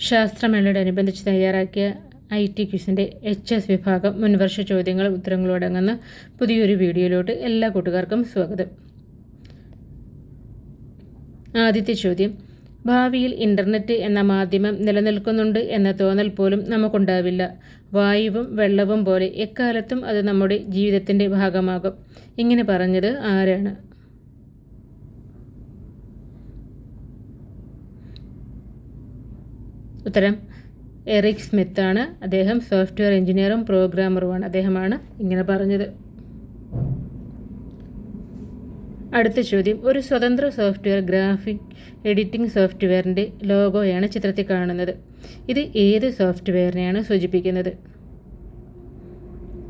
ശാസ്ത്രമേളയോടനുബന്ധിച്ച് തയ്യാറാക്കിയ I T ക്വിസിന്റെ H S വിഭാഗം മുൻവർഷ ചോദ്യങ്ങൾ ഉത്തരങ്ങളോടങ്ങുന്ന പുതിയൊരു വീഡിയോയിലോട്ട് എല്ലാ കൂട്ടുകാർക്കും സ്വാഗതം. ആദ്യത്തെ ചോദ്യം ഭാവിയിൽ ഇന്റർനെറ്റ് എന്ന മാധ്യമം നിലനിൽക്കുന്നുണ്ട് എന്ന തോന്നൽ പോലും നമുക്കുണ്ടാവില്ല. വായുവും വെള്ളവും പോലെ എക്കാലത്തും അത് നമ്മുടെ ജീവിതത്തിന്റെ ഭാഗമാകും. ഇങ്ങനെ പറഞ്ഞത് ആരാണ്? ഉത്തരം എറിക് സ്മിത്താണ്. അദ്ദേഹം സോഫ്റ്റ്വെയർ എഞ്ചിനീയറും പ്രോഗ്രാമറുമാണ്. അദ്ദേഹമാണ് ഇങ്ങനെ പറഞ്ഞത്. അടുത്ത ചോദ്യം. ഒരു സ്വതന്ത്ര സോഫ്റ്റ്വെയർ ഗ്രാഫിക് എഡിറ്റിംഗ് സോഫ്റ്റ്വെയറിന്റെ ലോഗോയാണ് ചിത്രത്തിൽ കാണുന്നത്. ഇത് ഏത് സോഫ്റ്റ്വെയറിനെയാണ് സൂചിപ്പിക്കുന്നത്?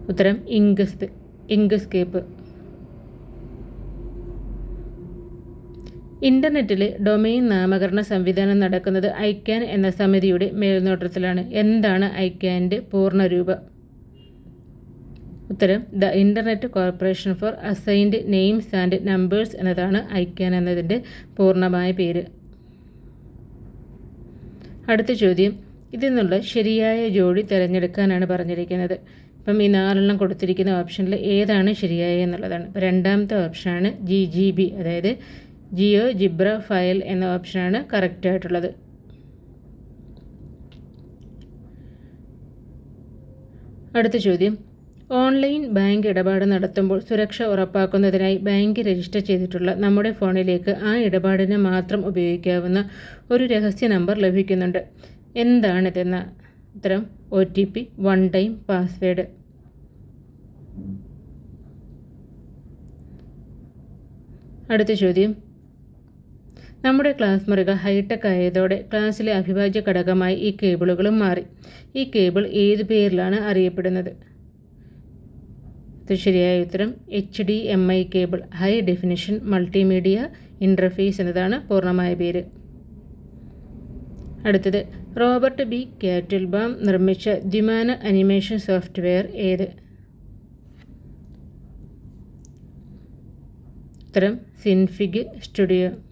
ഉത്തരം ഇങ്കസ്. ഇങ്കസ്കേപ്പ്. ഇന്റർനെറ്റിലെ ഡൊമെയിൻ നാമകരണ സംവിധാനം നടക്കുന്നത് ഐക്യാൻ എന്ന സമിതിയുടെ മേൽനോട്ടത്തിലാണ്. എന്താണ് ഐക്യാന്റെ പൂർണരൂപം? ഉത്തരം the internet corporation for assigned names and numbers എന്നതാണ് ഐക്യാൻ എന്നതിന്റെ പൂർണമായ പേര്. അടുത്ത ചോദ്യം ഇതിൽ നിന്നുള്ള ശരിയായ ജോഡി തിരഞ്ഞെടുക്കാനാണ് പറഞ്ഞിരിക്കുന്നത്. അപ്പം ഈ നാലെണ്ണം കൊടുത്തിരിക്കുന്ന ഓപ്ഷനിൽ ഏതാണ് ശരിയായ എന്നുള്ളതാണ്. രണ്ടാമത്തെ ഓപ്ഷനാണ് ജി ജി ബി അതായത് ജിയോ ജിബ്ര ഫയൽ എന്ന ഓപ്ഷനാണ് കറക്റ്റ് ആയിട്ടുള്ളത്. അടുത്ത ചോദ്യം. ഓൺലൈൻ ബാങ്ക് ഇടപാട് നടത്തുമ്പോൾ സുരക്ഷ ഉറപ്പാക്കുന്നതിനായി ബാങ്ക് രജിസ്റ്റർ ചെയ്തിട്ടുള്ള നമ്മുടെ ഫോണിലേക്ക് ആ ഇടപാടിന് മാത്രം ഉപയോഗിക്കാവുന്ന ഒരു രഹസ്യ നമ്പർ ലഭിക്കുന്നുണ്ട്. എന്താണിതെന്ന ഉത്തരം? O T P one time password. അടുത്ത ചോദ്യം. നമ്മുടെ ക്ലാസ് മുറികൾ ഹൈടെക് ആയതോടെ ക്ലാസ്സിലെ അവിഭാജ്യ ഘടകമായി ഈ കേബിളുകളും മാറി. ഈ കേബിൾ ഏത് പേരിലാണ് അറിയപ്പെടുന്നത്? ശരിയായ ഉത്തരം H D M I cable. High definition multimedia interface എന്നതാണ് പൂർണമായ പേര്. അടുത്തത് റോബർട്ട് ബി. കാറ്റിൽബാം നിർമ്മിച്ച ദ്വിമാന അനിമേഷൻ സോഫ്റ്റ്വെയർ ഏത്? ഉത്തരം സിൻഫിഗ് സ്റ്റുഡിയോ.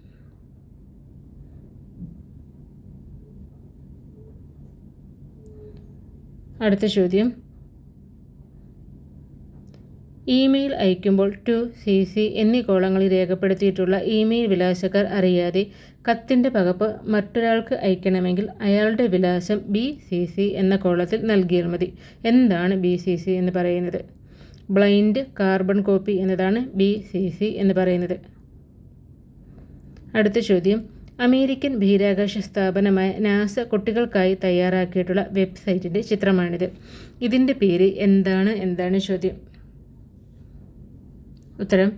അടുത്ത ചോദ്യം. ഇമെയിൽ അയക്കുമ്പോൾ ടു സി സി എന്നീ കോളങ്ങളിൽ രേഖപ്പെടുത്തിയിട്ടുള്ള ഇമെയിൽ വിലാസക്കാർ അറിയാതെ കത്തിന്റെ പകപ്പ് മറ്റൊരാൾക്ക് അയക്കണമെങ്കിൽ അയാളുടെ വിലാസം ബി സി സി എന്ന കോളത്തിൽ നൽകിയാൽ മതി. എന്താണ് ബി സി സി എന്ന് പറയുന്നത്? ബ്ലൈൻഡ് കാർബൺ കോപ്പി എന്നതാണ് ബി സി സി എന്ന് പറയുന്നത്. അടുത്ത ചോദ്യം. അമേരിക്കൻ ബഹിരാകാശ സ്ഥാപനമായ നാസ കുട്ടികൾക്കായി തയ്യാറാക്കിയിട്ടുള്ള വെബ്സൈറ്റിന്റെ ചിത്രമാണിത്. ഇതിന്റെ പേര് എന്താണ് എന്താണ് ചോദ്യം? ഉത്തരം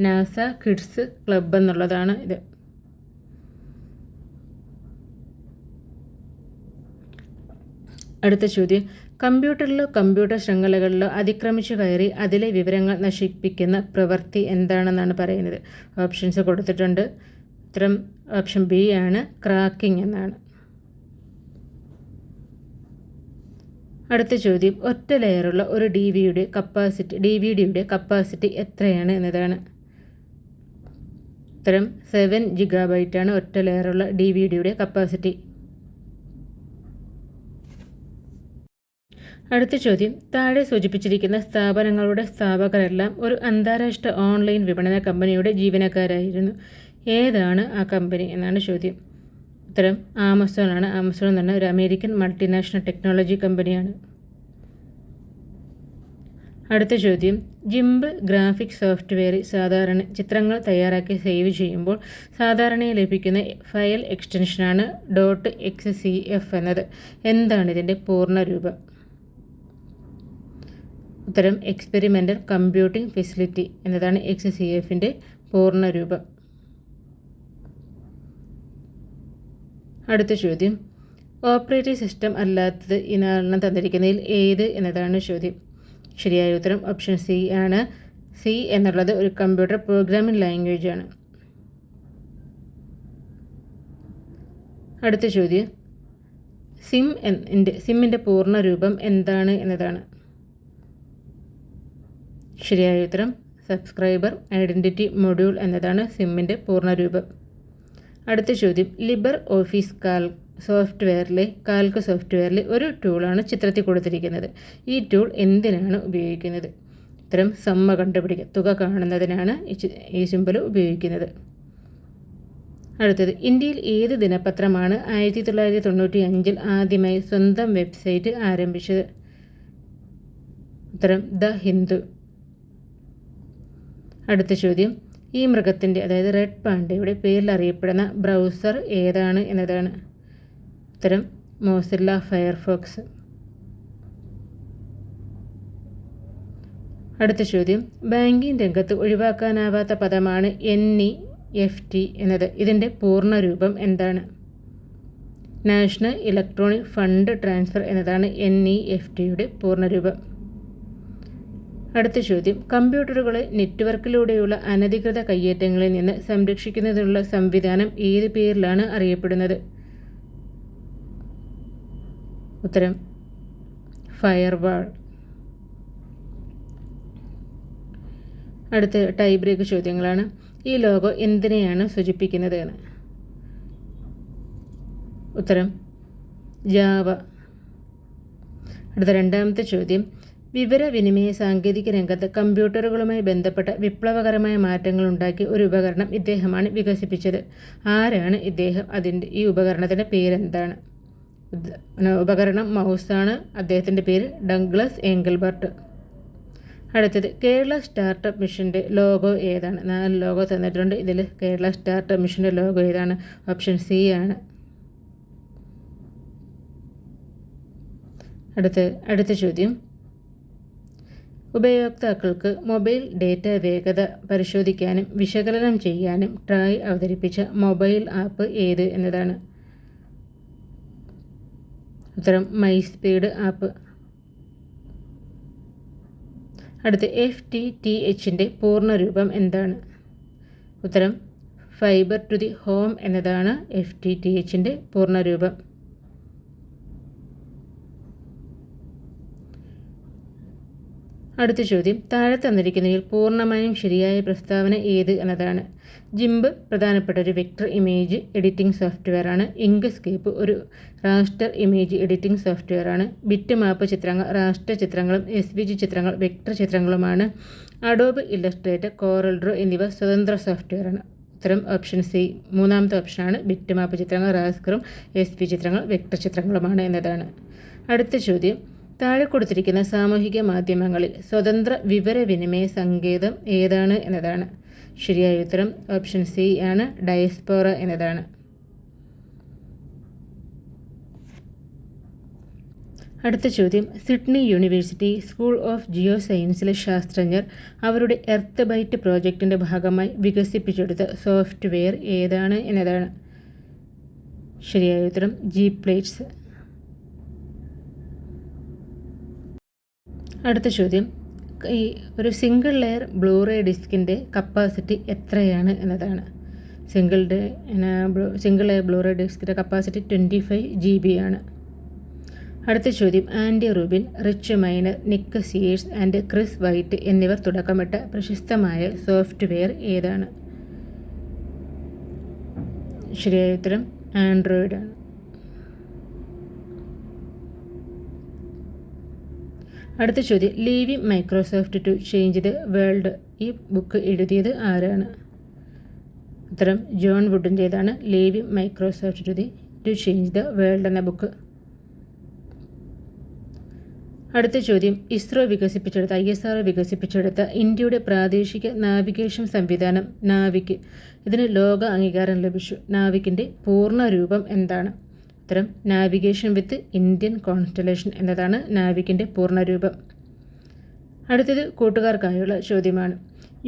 നാസ കിഡ്സ് ക്ലബ് എന്നുള്ളതാണ് ഇത്. അടുത്ത ചോദ്യം കമ്പ്യൂട്ടറിലോ കമ്പ്യൂട്ടർ ശൃംഖലകളിലോ അതിക്രമിച്ചു കയറി അതിലെ വിവരങ്ങൾ നശിപ്പിക്കുന്ന പ്രവൃത്തി എന്താണെന്നാണ് പറയുന്നത്? ഓപ്ഷൻസ് കൊടുത്തിട്ടുണ്ട്. ഉത്തരം ഓപ്ഷൻ ബി ആണ് ക്രാക്കിംഗ് എന്നാണ്. അടുത്ത ചോദ്യം ഒറ്റ ലെയറുള്ള ഒരു ഡി വിയുടെ കപ്പാസിറ്റി ഡി വി ഡിയുടെ കപ്പാസിറ്റി എത്രയാണ് എന്നതാണ്. ഉത്തരം സെവൻ ജിഗാബൈറ്റാണ് ഒറ്റ ലെയറുള്ള ഡി വി ഡിയുടെ കപ്പാസിറ്റി അടുത്ത ചോദ്യം താഴെ സൂചിപ്പിച്ചിരിക്കുന്ന സ്ഥാപനങ്ങളുടെ സ്ഥാപകരെല്ലാം ഒരു അന്താരാഷ്ട്ര ഓൺലൈൻ വിപണന കമ്പനിയുടെ ജീവനക്കാരായിരുന്നു. ഏതാണ് ആ കമ്പനി എന്നാണ് ചോദ്യം. ഉത്തരം ആമസോൺ ആണ്. ആമസോൺ എന്ന് പറഞ്ഞാൽ ഒരു അമേരിക്കൻ മൾട്ടിനാഷണൽ ടെക്നോളജി കമ്പനിയാണ്. അടുത്ത ചോദ്യം ജിംബ് ഗ്രാഫിക് സോഫ്റ്റ്വെയർ സാധാരണ ചിത്രങ്ങൾ തയ്യാറാക്കി സേവ് ചെയ്യുമ്പോൾ സാധാരണയായി ലഭിക്കുന്ന ഫയൽ എക്സ്റ്റൻഷനാണ് ഡോട്ട് എക്സ് സി എഫ് എന്നത്. എന്താണ് ഇതിന്റെ പൂർണ രൂപം? ഉത്തരം എക്സ്പെരിമെന്റൽ കമ്പ്യൂട്ടിംഗ് ഫെസിലിറ്റി എന്നതാണ് എക്സ് സി എഫിന്റെ പൂർണ അടുത്ത ചോദ്യം. ഓപ്പറേറ്റിംഗ് സിസ്റ്റം അല്ലാത്തത് ഈ തന്നിരിക്കുന്നതിൽ ഏത് എന്നതാണ് ചോദ്യം. ശരിയായ ഉത്തരം ഓപ്ഷൻ സി ആണ്. സി എന്നുള്ളത് ഒരു കമ്പ്യൂട്ടർ പ്രോഗ്രാമിംഗ് ലാംഗ്വേജ് ആണ്. അടുത്ത ചോദ്യം. സിം എന്റെ സിമ്മിന്റെ പൂർണ രൂപം എന്താണ് എന്നതാണ്. ശരിയായ ഉത്തരം സബ്സ്ക്രൈബർ ഐഡന്റിറ്റി മൊഡ്യൂൾ എന്നതാണ് സിമ്മിന്റെ പൂർണ രൂപം അടുത്ത ചോദ്യം. ലിബർ ഓഫീസ് കാൽ സോഫ്റ്റ്വെയറിലെ കാൽക്ക് സോഫ്റ്റ്വെയറിലെ ഒരു ടൂളാണ് ചിത്രത്തിൽ കൊടുത്തിരിക്കുന്നത്. ഈ ടൂൾ എന്തിനാണ് ഉപയോഗിക്കുന്നത്? ഇത്തരം സമ്മ കണ്ടുപിടിക്കുക. തുക കാണുന്നതിനാണ് ഈ സിമ്പിൾ ഉപയോഗിക്കുന്നത്. അടുത്തത് ഇന്ത്യയിൽ ഏത് ദിനപത്രമാണ് ആയിരത്തി തൊള്ളായിരത്തി തൊണ്ണൂറ്റി അഞ്ചിൽ ആദ്യമായി സ്വന്തം വെബ്സൈറ്റ് ആരംഭിച്ചത്? ഉത്തരം ദ ഹിന്ദു. അടുത്ത ചോദ്യം ഈ മൃഗത്തിന്റെ അതായത് റെഡ് പാണ്ടയുടെ പേരിൽ അറിയപ്പെടുന്ന ബ്രൗസർ ഏതാണ് എന്നതാണ് ഉത്തരം മോസില്ല ഫയർഫോക്സ്. അടുത്ത ചോദ്യം ബാങ്കിംഗ് രംഗത്ത് ഒഴിവാക്കാനാവാത്ത പദമാണ് എൻ ഇ എഫ് ടി എന്നത്. ഇതിന്റെ പൂർണരൂപം എന്താണ്? നാഷണൽ ഇലക്ട്രോണിക് ഫണ്ട് ട്രാൻസ്ഫർ എന്നതാണ് എൻ ഇ എഫ് ടിയുടെ പൂർണരൂപം. അടുത്ത ചോദ്യം. കമ്പ്യൂട്ടറുകളെ നെറ്റ്വർക്കിലൂടെയുള്ള അനധികൃത കയ്യേറ്റങ്ങളിൽ നിന്ന് സംരക്ഷിക്കുന്നതിനുള്ള സംവിധാനം ഏത് പേരിലാണ് അറിയപ്പെടുന്നത്? ഉത്തരം ഫയർവാൾ. അടുത്ത ടൈ ബ്രേക്ക് ചോദ്യങ്ങളാണ്. ഈ ലോഗോ എന്തിനെയാണ് സൂചിപ്പിക്കുന്നത് എന്ന്? ഉത്തരം ജാവ. അടുത്ത രണ്ടാമത്തെ ചോദ്യം. വിവരവിനിമയ സാങ്കേതിക രംഗത്ത് കമ്പ്യൂട്ടറുകളുമായി ബന്ധപ്പെട്ട വിപ്ലവകരമായ മാറ്റങ്ങൾ ഉണ്ടാക്കിയ ഒരു ഉപകരണം ഇദ്ദേഹമാണ് വികസിപ്പിച്ചത്. ആരാണ് ഇദ്ദേഹം? അതിന്റെ ഈ ഉപകരണത്തിന്റെ പേരെന്താണ്? ഉപകരണം മൗസാണ്. അദ്ദേഹത്തിന്റെ പേര് ഡഗ്ലസ് എങ്കിൾബർട്ട് അടുത്തത് കേരള സ്റ്റാർട്ടപ്പ് മിഷന്റെ ലോഗോ ഏതാണ്? നാല് ലോഗോ തന്നിട്ടുണ്ട്. ഇതിൽ കേരള സ്റ്റാർട്ടപ്പ് മിഷന്റെ ലോഗോ ഏതാണ്? ഓപ്ഷൻ സി ആണ്. അടുത്ത അടുത്ത ചോദ്യം. ഉപയോക്താക്കൾക്ക് മൊബൈൽ ഡേറ്റ വേഗത പരിശോധിക്കാനും വിശകലനം ചെയ്യാനും ട്രായ് അവതരിപ്പിച്ച മൊബൈൽ ആപ്പ് ഏത് എന്നതാണ്. ഉത്തരം മൈ സ്പീഡ് ആപ്പ്. അടുത്ത് എഫ് ടി ടി എച്ചിന്റെ പൂർണരൂപം എന്താണ്? ഉത്തരം ഫൈബർ ടു ദി ഹോം എന്നതാണ് എഫ് ടി ടി എച്ചിന്റെ പൂർണരൂപം. അടുത്ത ചോദ്യം. താഴെ തന്നിരിക്കുന്നതിൽ പൂർണമായും ശരിയായ പ്രസ്താവന ഏത് എന്നതാണ്. ജിംബ് പ്രധാനപ്പെട്ട ഒരു വെക്ടർ ഇമേജ് എഡിറ്റിംഗ് സോഫ്റ്റ്വെയർ സോഫ്റ്റ്വെയറാണ് സ്കേപ്പ് ഒരു റാസ്റ്റർ ഇമേജ് എഡിറ്റിംഗ് സോഫ്റ്റ്വെയർ ആണ്. ബിറ്റ് മാപ്പ് ചിത്രങ്ങൾ റാസ്റ്റർ ചിത്രങ്ങളും എസ് വി ജി ചിത്രങ്ങൾ വെക്ടർ ചിത്രങ്ങളുമാണ്. അഡോബ് ഇല്ലസ്ട്രേറ്റർ കോറൽഡ്രോ എന്നിവ സ്വതന്ത്ര സോഫ്റ്റ്വെയറാണ് ഉത്തരം ഓപ്ഷൻ സി. മൂന്നാമത്തെ ഓപ്ഷനാണ് ബിറ്റ് മാപ്പ് ചിത്രങ്ങൾ റാസ്കറും എസ് വി ചിത്രങ്ങൾ വെക്ടർ ചിത്രങ്ങളുമാണ് എന്നതാണ്. അടുത്ത ചോദ്യം. താഴെ കൊടുത്തിരിക്കുന്ന സാമൂഹിക മാധ്യമങ്ങളിൽ സ്വതന്ത്ര വിവരവിനിമയ സങ്കേതം ഏതാണ് എന്നതാണ്. ശരിയായ ഉത്തരം ഓപ്ഷൻ സി ആണ് ഡയസ്പോറ എന്നതാണ്. അടുത്ത ചോദ്യം. സിഡ്നി യൂണിവേഴ്സിറ്റി സ്കൂൾ ഓഫ് ജിയോ സയൻസിലെ ശാസ്ത്രജ്ഞർ അവരുടെ എർത്ത് ബൈറ്റ് പ്രോജക്റ്റിന്റെ ഭാഗമായി വികസിപ്പിച്ചെടുത്ത സോഫ്റ്റ്വെയർ ഏതാണ് എന്നതാണ്. ശരിയായ ഉത്തരം ജി പ്ലേറ്റ്സ് അടുത്ത ചോദ്യം. ഈ ഒരു സിംഗിൾ ലെയർ ബ്ലൂറേ ഡിസ്കിന്റെ കപ്പാസിറ്റി എത്രയാണ് എന്നതാണ്. Single day single layer Blu ray ഡിസ്കിന്റെ capacity twenty five G B ആണ്. അടുത്ത ചോദ്യം. Andy Rubin Rich Miner Nick Sears and Chris White എന്നിവർ തുടക്കമിട്ട പ്രശസ്തമായ സോഫ്റ്റ്വെയർ ഏതാണ്? ശരിയായ ഉത്തരം ആൻഡ്രോയിഡ് അടുത്ത ചോദ്യം. Leaving Microsoft to change the world ഈ ബുക്ക് എഴുതിയത് ആരാണ്? ഉത്തരം John വുഡിന്റേതാണ് leaving Microsoft to the to change the world എന്ന ബുക്ക് അടുത്ത ചോദ്യം. ഇസ്രോ വികസിപ്പിച്ചെടുത്ത ഐ എസ് ആർ വികസിപ്പിച്ചെടുത്ത ഇന്ത്യയുടെ പ്രാദേശിക നാവിഗേഷൻ സംവിധാനം നാവിക്. ഇതിന് ലോക അംഗീകാരം ലഭിച്ചു. നാവിക്കിന്റെ പൂർണ രൂപം എന്താണ്? ഉത്തരം നാവിഗേഷൻ വിത്ത് ഇന്ത്യൻ കോൺസ്റ്റലേഷൻ എന്നതാണ് നാവിക്കിന്റെ പൂർണരൂപം. അടുത്തത് കൂട്ടുകാർക്കായുള്ള ചോദ്യമാണ്.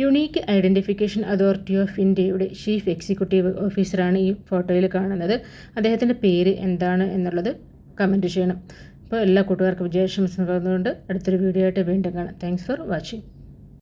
യുണീക്ക് ഐഡന്റിഫിക്കേഷൻ അതോറിറ്റി ഓഫ് ഇന്ത്യയുടെ ചീഫ് എക്സിക്യൂട്ടീവ് ഓഫീസറാണ് ഈ ഫോട്ടോയിൽ കാണുന്നത്. അദ്ദേഹത്തിന്റെ പേര് എന്താണ് എന്നുള്ളത് കമന്റ് ചെയ്യണം. അപ്പോൾ എല്ലാ കൂട്ടുകാർക്കും വിജയാശംസകൾ അടുത്തൊരു വീഡിയോ ആയിട്ട് വീണ്ടും കാണാം. Thanks for watching